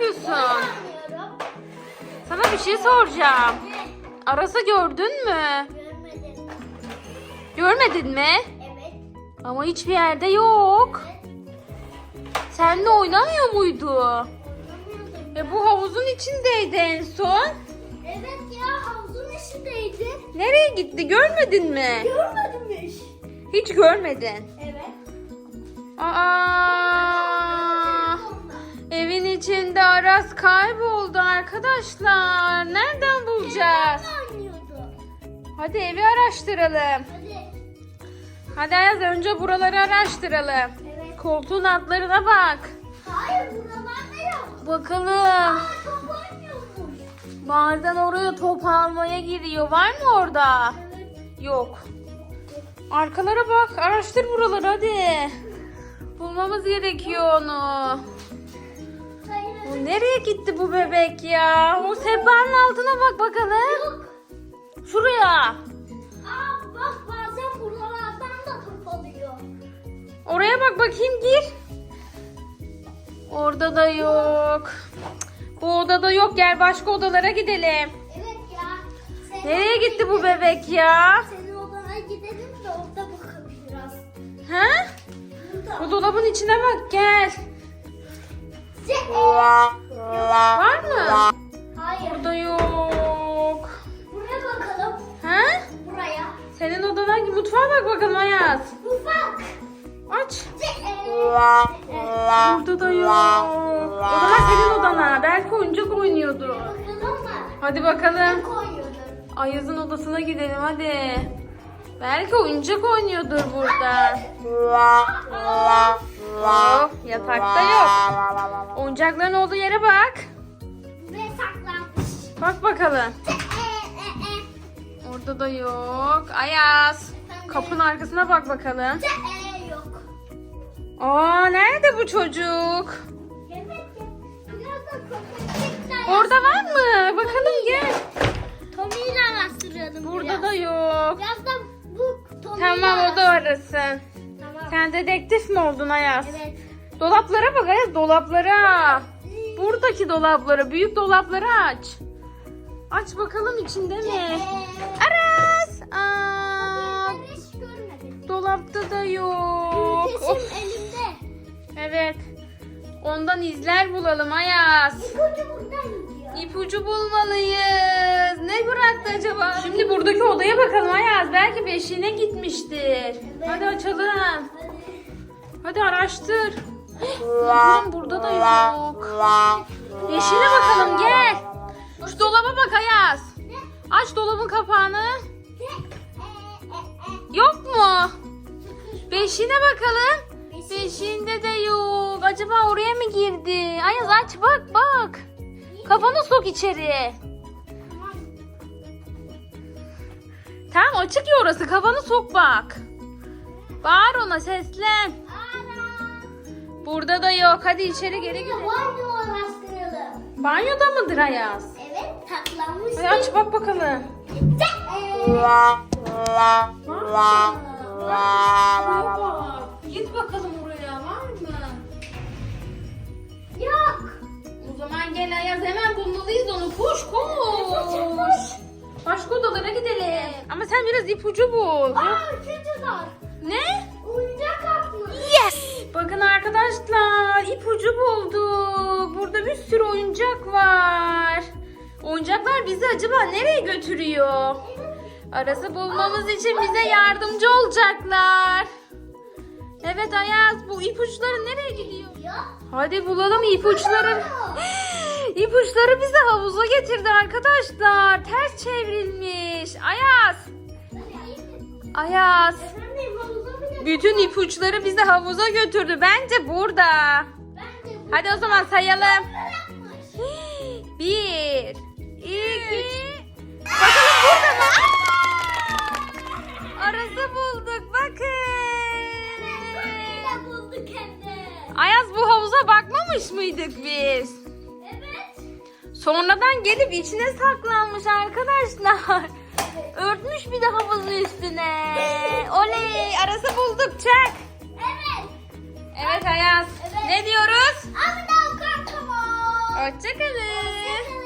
yapıyorsun? Sana bir şey soracağım. Aras'ı gördün mü? Görmedim. Görmedin mi? Evet. Ama hiçbir yerde yok. Evet. Seninle oynamıyor muydu? Oynamıyordum. E bu havuzun içindeydi en son. Evet ya havuzun içindeydi. Nereye gitti görmedin mi? Görmedim hiç. Hiç görmedin. Evet. Aa, içinde Aras kayboldu arkadaşlar. Nereden bulacağız? Hadi evi araştıralım. Hadi. Hadi Ayaz önce buraları araştıralım. Evet. Koltuğun altlarına bak. Hayır buralarda yok. Bakalım. Aa. Bazen oraya top almaya giriyor. Var mı orada? Evet. Yok. Arkalara bak. Araştır buraları hadi. Bulmamız gerekiyor onu. Nereye gitti bu bebek ya? O sehpanın altına bak bakalım. Yok. Şuraya. Aa bak bazen buralardan da top. Oraya bak bakayım gir. Orada da yok. Bu odada yok. Gel başka odalara gidelim. Evet ya. Sen Nereye gitti bu bebek ya? Senin odana gidelim de orada bakalım biraz. Ha? Burada. Bu dolabın içine bak gel. Var mı? Hayır. Burada yok. Buraya bakalım. Ha? Buraya. Senin odana mutfağa bak bakalım Ayaz. Mutfak. Aç. Burada da yok. O zaman senin odana. Belki oyuncak oynuyordu. Bakalım mı? Hadi bakalım. Ayaz'ın odasına gidelim hadi. Belki oyuncak oynuyordur burada. Yatakta yok. Oyuncakların olduğu yere bak. Ve saklanmış. Bak bakalım. E, e, e. Orada da yok. Ayaz. Kapının arkasına bak bakalım. Yok. Aa nerede bu çocuk? Orada var mı? Bakalım gel. Tommy ile araştıralım Burada biraz. da yok. Biraz da bu Tommy Tamam o da arasın. Sen dedektif mi oldun Ayaz? Evet. Dolaplara bak Ayaz dolaplara. Buradaki dolapları, büyük dolapları aç. Aç bakalım içinde mi? Aras! Aa, dolapta da yok. Of, elimde. evet. Ondan izler bulalım Ayaz. İpucu buradan gidiyor. İpucu bulmalıyız. Ne bıraktı acaba? Şimdi buradaki odaya bakalım Ayaz. Belki beşiğine gitmiştir. Hadi açalım. Hadi. Araştır. Bakın burada da yok. Beşiğine bakalım gel. Şu dolaba bak Ayaz. Aç dolabın kapağını. Yok mu? Beşiğine bakalım. Beşiğinde de yok. Acaba oraya mı girdi? Ayaz aç bak bak. Kafanı sok içeri. Tamam açık ya orası. Kafanı sok bak. Bağır ona seslen. Burada da yok. Hadi içeri geri gidelim. banyo araştıralım. Banyoda mıdır Ayaz? Evet taklanmış. Hadi aç bak bakalım. Ce- e. Git bakalım oraya var mı? Yok. O zaman gel Ayaz hemen bulmalıyız onu. Koş koş. Koş. Başka odalara gidelim. Ama sen biraz ipucu bul. Aa üçüncü var. Ne? Arkadaşlar ipucu bulduk. Burada bir sürü oyuncak var. Oyuncaklar bizi acaba nereye götürüyor? Arası bulmamız için bize yardımcı olacaklar. Evet Ayaz bu ipuçları nereye gidiyor? Hadi bulalım ipuçları. İpuçları bizi havuza getirdi arkadaşlar. Ters çevrilmiş. Ayaz. Ayaz. Efendim havuza mı gidelim? Bütün ipuçları bizi havuza götürdü. Bence burada. Bence bu Hadi o zaman sayalım. Bir, iki. Bakalım burada mı? Aa! Arası bulduk bakın. Böyle bulduk hem de. Ayaz bu havuza bakmamış mıydık biz? Evet. Sonradan gelip içine saklanmış arkadaşlar. Örtmüş bir de havuzun üstüne. Oley arası bulduk çak. Evet. Evet Ayaz. Evet. Ne diyoruz? Ama daha kahraman. Hoşçakalın.